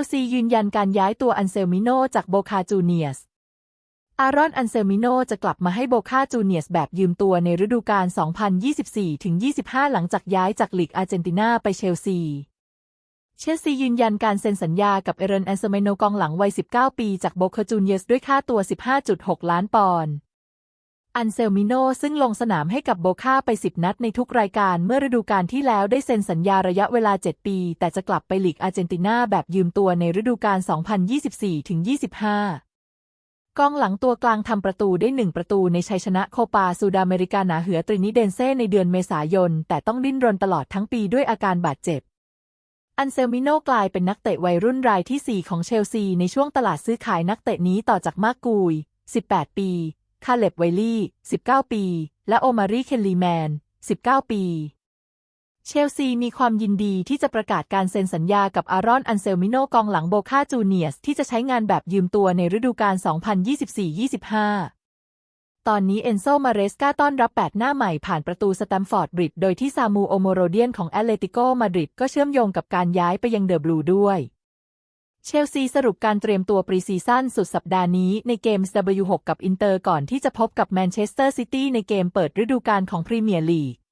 ลซียืนยันการย้ายตัวอันเซลมิโนจากโบคาจูเนียส อารอนอันเซลมิโนจะกลับมาให้โบคาจูเนียสแบบยืมตัวในฤดูกาล 2024-25 หลังจากย้ายจากลีกอาร์เจนตินาไปเชลซี เชลซียืนยันการเซ็นสัญญากับเอเรนแอนเซเมโนกองหลังวัย 19 ปีจากโบคาจูเนียสด้วยค่าตัว 15.6 ล้านปอนด์ อันเซลมิโนซึ่งลงสนามให้กับโบคาไป 10 นัดในทุกรายการเมื่อฤดูกาลที่แล้วได้เซ็นสัญญาระยะเวลา 7 ปี แต่จะกลับไปหลีกอาร์เจนตินาแบบยืมตัวในฤดูกาล 2024-25 กองหลังตัวกลางทำประตูได้ 1 ประตูในชัยชนะโคปาซูดาเมริกาหนาเหือตรินิเดนเซ่ในเดือนเมษายน แต่ต้องดิ้นรนตลอดทั้งปีด้วยอาการบาดเจ็บอันเซลมิโนกลายเป็นนักเตะวัยรุ่นรายที่ 4 ของเชลซีในช่วงตลาดซื้อขายนักเตะนี้ต่อจากมาร์กูย18 ปี คาเล็บไวลี่ 19 ปี และโอมารีเคนลีแมน 19 ปี เชลซีมีความยินดีที่จะประกาศการเซ็นสัญญากับอารอน อันเซลมิโนกองหลังโบคาจูเนียส ที่จะใช้งานแบบยืมตัวในฤดูกาล 2024-25ตอนนี้เอนโซมาเรสกาต้อนรับแปดหน้าใหม่ผ่านประตูสแตมฟอร์ดบริด โดยที่ซามูโอโมโรเดียนของแอตเลติโกมาดริดก็เชื่อมโยงกับการย้ายไปยังเดอะบลูด้วย เชลซีสรุปการเตรียมตัวปรีซีซั่นสุดสัปดาห์นี้ในเกม W6 กับอินเตอร์ก่อนที่จะพบกับแมนเชสเตอร์ซิตี้ในเกมเปิดฤดูกาลของพรีเมียร์ลีก